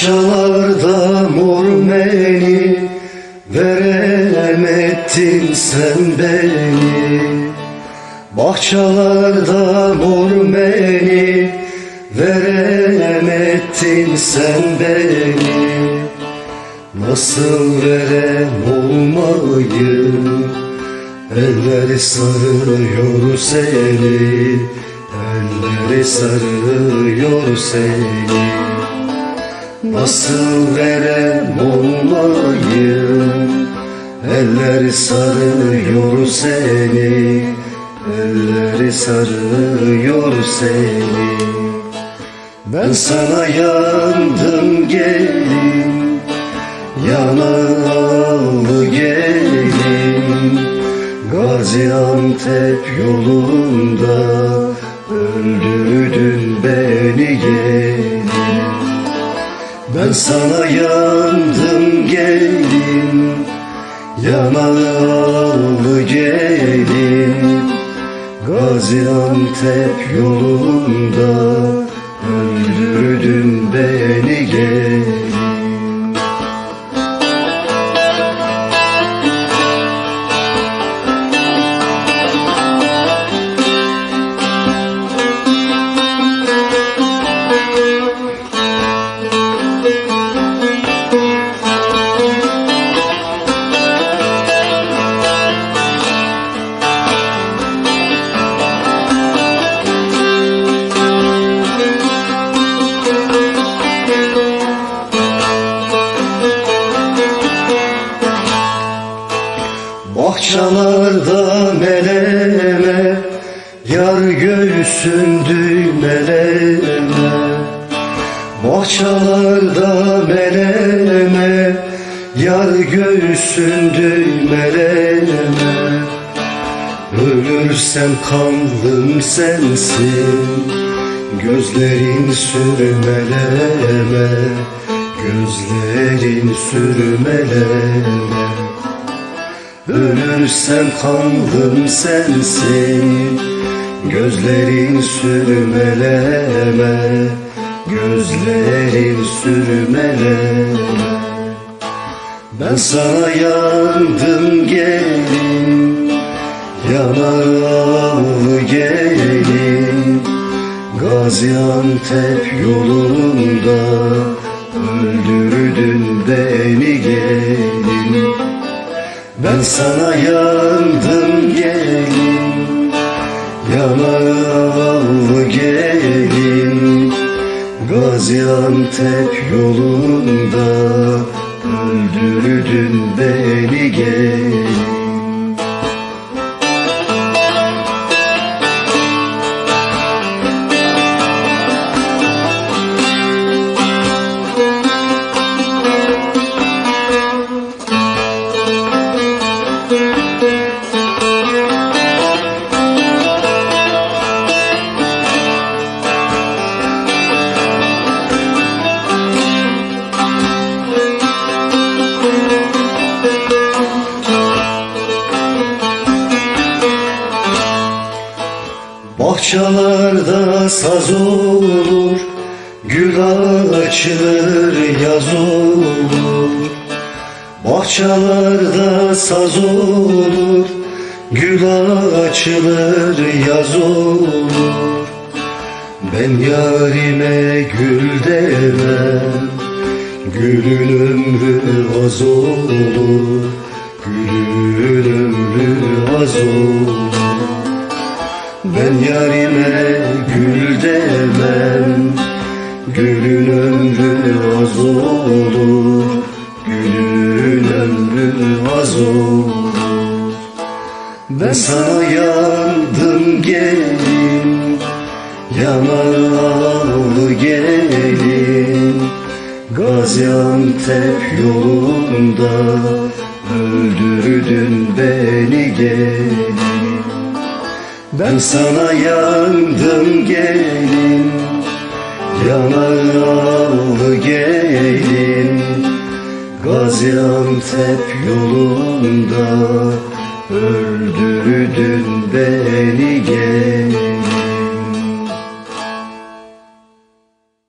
Bahçelerde mor beni Verem ettin sen beni. Bahçelerde mor beni Verem ettin sen beni. Nasıl verem olmayı Elleri sarıyor seni Elleri sarıyor seni Nasıl verem olmayı Elleri sarıyor seni Elleri sarıyor seni. Ben sana yandım gelin Yanalı gelin. Gaziantep yolunda ben sana yandım gelin Yanalı gelin Gaziantep yolunda Öldürdün beni gelin Bahçelerde meleme Yar göğsün düğmeleme. Bahçelerde meleme Yar göğsün düğmeleme. Ölürsem kanlım sensin Gözlerin sürmeleme. Gözlerin sürmeleme Ölürsem kanlım sensin. Gözlerin sürmeleme Gözlerin sürmeleme. Ben sana yandım gelin Yanalı gelin. Gaziantep yolunda ben sana yandım gelin. Yanalı gelin. Gaziantep yolunda Öldürdün beni gelin Bahçelerde saz olur Gül açılır yaz olur. Bahçelerde saz olur Gül açılır yaz olur. Ben yarime gül demem Gülün ömrü az olur. Gülün ömrü az olur ben yarime gül demem. Gülün ömrü az olur. Gülün ömrü az olur. Ben sana yandım gelin. Yanalı gelin. Gaziantep yolunda Öldürdün beni gelin ben sana yandım gelin Yanalı gelin. Gaziantep yolunda Öldürdün beni gelin